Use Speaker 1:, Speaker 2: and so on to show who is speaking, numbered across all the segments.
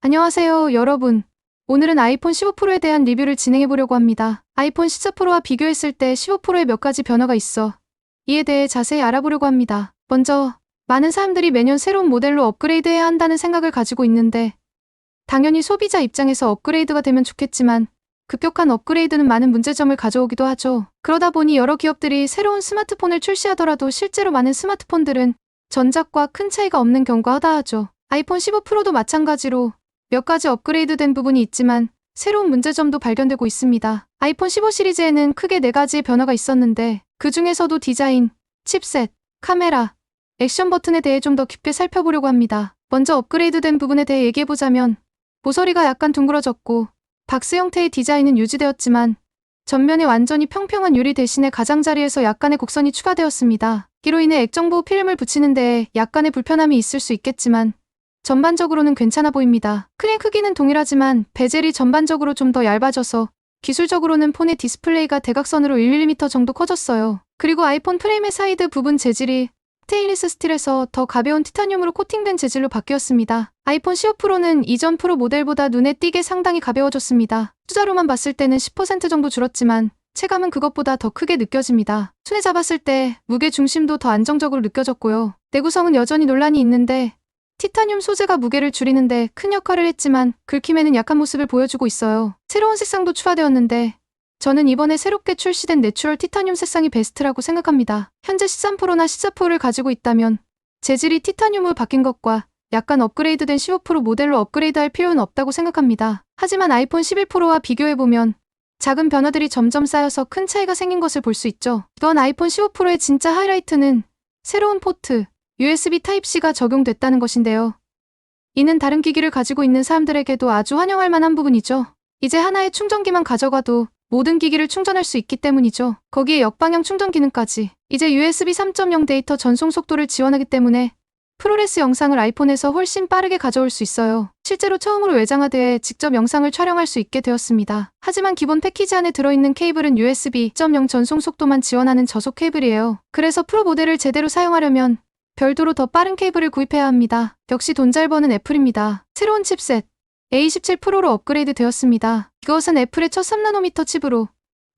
Speaker 1: 안녕하세요, 여러분. 오늘은 아이폰 15 프로에 대한 리뷰를 진행해 보려고 합니다. 아이폰 14 프로와 비교했을 때 15 프로에 몇 가지 변화가 있어 이에 대해 자세히 알아보려고 합니다. 먼저 많은 사람들이 매년 새로운 모델로 업그레이드해야 한다는 생각을 가지고 있는데 당연히 소비자 입장에서 업그레이드가 되면 좋겠지만 급격한 업그레이드는 많은 문제점을 가져오기도 하죠. 그러다 보니 여러 기업들이 새로운 스마트폰을 출시하더라도 실제로 많은 스마트폰들은 전작과 큰 차이가 없는 경우가 허다하죠. 아이폰 15 프로도 마찬가지로 몇 가지 업그레이드된 부분이 있지만 새로운 문제점도 발견되고 있습니다. 아이폰 15 시리즈에는 크게 네 가지의 변화가 있었는데 그 중에서도 디자인, 칩셋, 카메라, 액션 버튼에 대해 좀 더 깊게 살펴보려고 합니다. 먼저 업그레이드된 부분에 대해 얘기해보자면 모서리가 약간 둥그러졌고 박스 형태의 디자인은 유지되었지만 전면에 완전히 평평한 유리 대신에 가장자리에서 약간의 곡선이 추가되었습니다. 이로 인해 액정보호 필름을 붙이는 데에 약간의 불편함이 있을 수 있겠지만 전반적으로는 괜찮아 보입니다. 크림 크기는 동일하지만 베젤이 전반적으로 좀 더 얇아져서 기술적으로는 폰의 디스플레이가 대각선으로 1mm 정도 커졌어요. 그리고 아이폰 프레임의 사이드 부분 재질이 스테인리스 스틸에서 더 가벼운 티타늄으로 코팅된 재질로 바뀌었습니다. 아이폰 15 프로는 이전 프로 모델보다 눈에 띄게 상당히 가벼워졌습니다. 숫자로만 봤을 때는 10% 정도 줄었지만 체감은 그것보다 더 크게 느껴집니다. 손에 잡았을 때 무게 중심도 더 안정적으로 느껴졌고요. 내구성은 여전히 논란이 있는데 티타늄 소재가 무게를 줄이는데 큰 역할을 했지만 긁힘에는 약한 모습을 보여주고 있어요. 새로운 색상도 추가되었는데 저는 이번에 새롭게 출시된 내추럴 티타늄 색상이 베스트라고 생각합니다. 현재 13 프로나 14 프로를 가지고 있다면 재질이 티타늄으로 바뀐 것과 약간 업그레이드된 15 프로 모델로 업그레이드할 필요는 없다고 생각합니다. 하지만 아이폰 11 프로와 비교해보면 작은 변화들이 점점 쌓여서 큰 차이가 생긴 것을 볼 수 있죠. 이번 아이폰 15 프로의 진짜 하이라이트는 새로운 포트, USB Type-C가 적용됐다는 것인데요. 이는 다른 기기를 가지고 있는 사람들에게도 아주 환영할 만한 부분이죠. 이제 하나의 충전기만 가져가도 모든 기기를 충전할 수 있기 때문이죠. 거기에 역방향 충전 기능까지. 이제 USB 3.0 데이터 전송 속도를 지원하기 때문에 프로레스 영상을 아이폰에서 훨씬 빠르게 가져올 수 있어요. 실제로 처음으로 외장하드에 직접 영상을 촬영할 수 있게 되었습니다. 하지만 기본 패키지 안에 들어있는 케이블은 USB 2.0 전송 속도만 지원하는 저속 케이블이에요. 그래서 프로 모델을 제대로 사용하려면 별도로 더 빠른 케이블을 구입해야 합니다. 역시 돈 잘 버는 애플입니다. 새로운 칩셋 A17 프로로 업그레이드 되었습니다. 이것은 애플의 첫 3나노미터 칩으로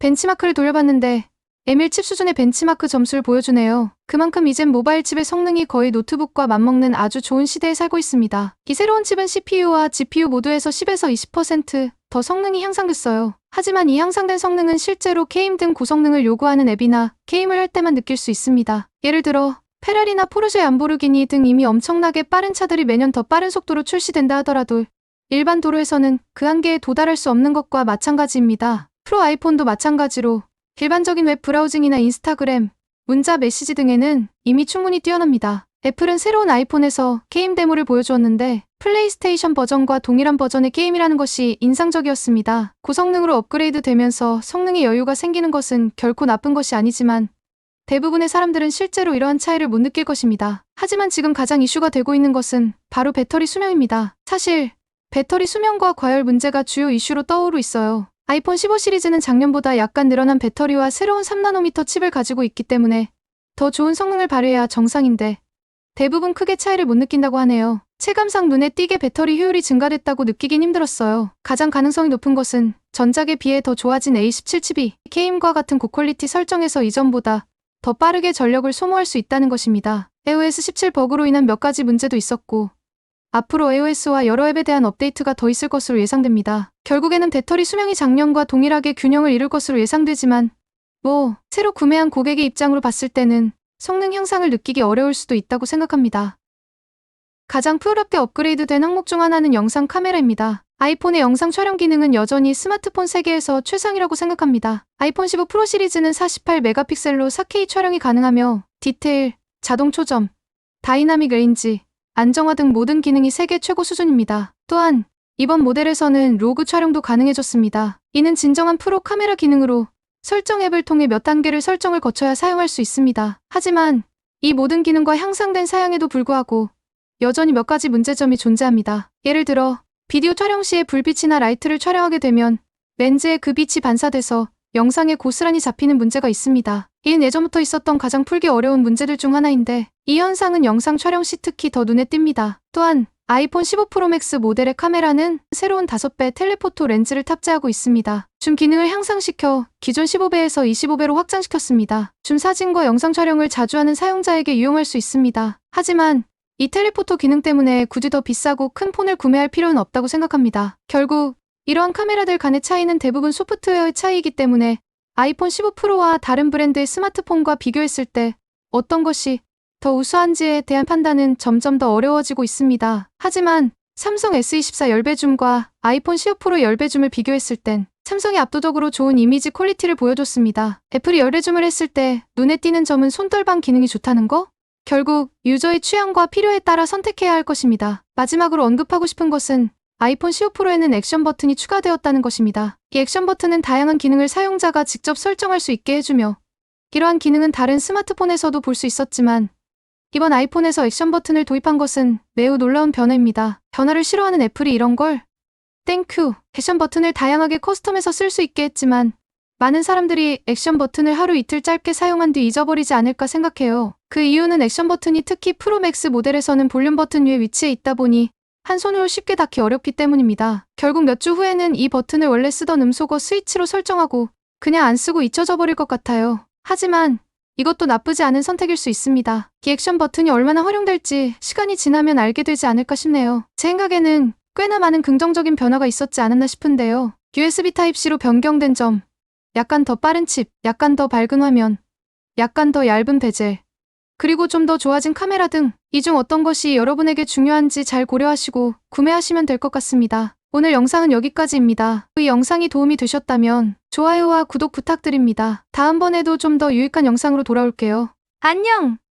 Speaker 1: 벤치마크를 돌려봤는데 M1 칩 수준의 벤치마크 점수를 보여주네요. 그만큼 이젠 모바일 칩의 성능이 거의 노트북과 맞먹는 아주 좋은 시대에 살고 있습니다. 이 새로운 칩은 CPU와 GPU 모두에서 10에서 20%더 성능이 향상됐어요. 하지만 이 향상된 성능은 실제로 게임 등 고성능을 요구하는 앱이나 게임을 할 때만 느낄 수 있습니다. 예를 들어 페라리나 포르쉐 lam보르기니 등 이미 엄청나게 빠른 차들이 매년 더 빠른 속도로 출시된다 하더라도 일반 도로에서는 그 한계에 도달할 수 없는 것과 마찬가지입니다. 프로 아이폰도 마찬가지로 일반적인 웹 브라우징이나 인스타그램, 문자 메시지 등에는 이미 충분히 뛰어납니다. 애플은 새로운 아이폰에서 게임 데모를 보여주었는데 플레이스테이션 버전과 동일한 버전의 게임이라는 것이 인상적이었습니다. 고성능으로 업그레이드 되면서 성능에 여유가 생기는 것은 결코 나쁜 것이 아니지만 대부분의 사람들은 실제로 이러한 차이를 못 느낄 것입니다. 하지만 지금 가장 이슈가 되고 있는 것은 바로 배터리 수명입니다. 사실 배터리 수명과 과열 문제가 주요 이슈로 떠오르고 있어요. 아이폰 15 시리즈는 작년보다 약간 늘어난 배터리와 새로운 3나노미터 칩을 가지고 있기 때문에 더 좋은 성능을 발휘해야 정상인데 대부분 크게 차이를 못 느낀다고 하네요. 체감상 눈에 띄게 배터리 효율이 증가됐다고 느끼긴 힘들었어요. 가장 가능성이 높은 것은 전작에 비해 더 좋아진 A17 칩이 게임과 같은 고퀄리티 설정에서 이전보다 더 빠르게 전력을 소모할 수 있다는 것입니다. iOS 17 버그로 인한 몇 가지 문제도 있었고 앞으로 iOS와 여러 앱에 대한 업데이트가 더 있을 것으로 예상됩니다. 결국에는 배터리 수명이 작년과 동일하게 균형을 이룰 것으로 예상되지만 뭐 새로 구매한 고객의 입장으로 봤을 때는 성능 향상을 느끼기 어려울 수도 있다고 생각합니다. 가장 푸르럽게 업그레이드된 항목 중 하나는 영상 카메라입니다. 아이폰의 영상 촬영 기능은 여전히 스마트폰 세계에서 최상이라고 생각합니다. 아이폰 15 프로 시리즈는 48메가픽셀로 4K 촬영이 가능하며 디테일, 자동 초점, 다이나믹 레인지, 안정화 등 모든 기능이 세계 최고 수준입니다. 또한 이번 모델에서는 로그 촬영도 가능해졌습니다. 이는 진정한 프로 카메라 기능으로 설정 앱을 통해 몇 단계를 설정을 거쳐야 사용할 수 있습니다. 하지만 이 모든 기능과 향상된 사양에도 불구하고 여전히 몇 가지 문제점이 존재합니다. 예를 들어 비디오 촬영 시에 불빛이나 라이트를 촬영하게 되면 렌즈에 그 빛이 반사돼서 영상에 고스란히 잡히는 문제가 있습니다. 이는 예전부터 있었던 가장 풀기 어려운 문제들 중 하나인데 이 현상은 영상 촬영 시 특히 더 눈에 띕니다. 또한 아이폰 15 프로 맥스 모델의 카메라는 새로운 5배 텔레포토 렌즈를 탑재하고 있습니다. 줌 기능을 향상시켜 기존 15배에서 25배로 확장시켰습니다. 줌 사진과 영상 촬영을 자주 하는 사용자에게 유용할 수 있습니다. 하지만 이 텔레포토 기능 때문에 굳이 더 비싸고 큰 폰을 구매할 필요는 없다고 생각합니다. 결국 이러한 카메라들 간의 차이는 대부분 소프트웨어의 차이이기 때문에 아이폰 15 프로와 다른 브랜드의 스마트폰과 비교했을 때 어떤 것이 더 우수한지에 대한 판단은 점점 더 어려워지고 있습니다. 하지만 삼성 S24 열배 줌과 아이폰 15 프로 열배 줌을 비교했을 땐 삼성이 압도적으로 좋은 이미지 퀄리티를 보여줬습니다. 애플이 열배 줌을 했을 때 눈에 띄는 점은 손떨방 기능이 좋다는 거? 결국 유저의 취향과 필요에 따라 선택해야 할 것입니다. 마지막으로 언급하고 싶은 것은 아이폰 15 프로에는 액션 버튼이 추가되었다는 것입니다. 이 액션 버튼은 다양한 기능을 사용자가 직접 설정할 수 있게 해주며 이러한 기능은 다른 스마트폰에서도 볼 수 있었지만 이번 아이폰에서 액션 버튼을 도입한 것은 매우 놀라운 변화입니다. 변화를 싫어하는 애플이 이런 걸 땡큐 액션 버튼을 다양하게 커스텀해서 쓸 수 있게 했지만 많은 사람들이 액션 버튼을 하루 이틀 짧게 사용한 뒤 잊어버리지 않을까 생각해요. 그 이유는 액션 버튼이 특히 프로맥스 모델에서는 볼륨 버튼 위에 위치해 있다 보니 한 손으로 쉽게 닿기 어렵기 때문입니다. 결국 몇 주 후에는 이 버튼을 원래 쓰던 음소거 스위치로 설정하고 그냥 안 쓰고 잊혀져 버릴 것 같아요. 하지만 이것도 나쁘지 않은 선택일 수 있습니다. 이 액션 버튼이 얼마나 활용될지 시간이 지나면 알게 되지 않을까 싶네요. 제 생각에는 꽤나 많은 긍정적인 변화가 있었지 않았나 싶은데요. USB 타입C로 변경된 점, 약간 더 빠른 칩, 약간 더 밝은 화면, 약간 더 얇은 베젤, 그리고 좀 더 좋아진 카메라 등 이 중 어떤 것이 여러분에게 중요한지 잘 고려하시고 구매하시면 될 것 같습니다. 오늘 영상은 여기까지입니다. 이 영상이 도움이 되셨다면 좋아요와 구독 부탁드립니다. 다음번에도 좀 더 유익한 영상으로 돌아올게요. 안녕!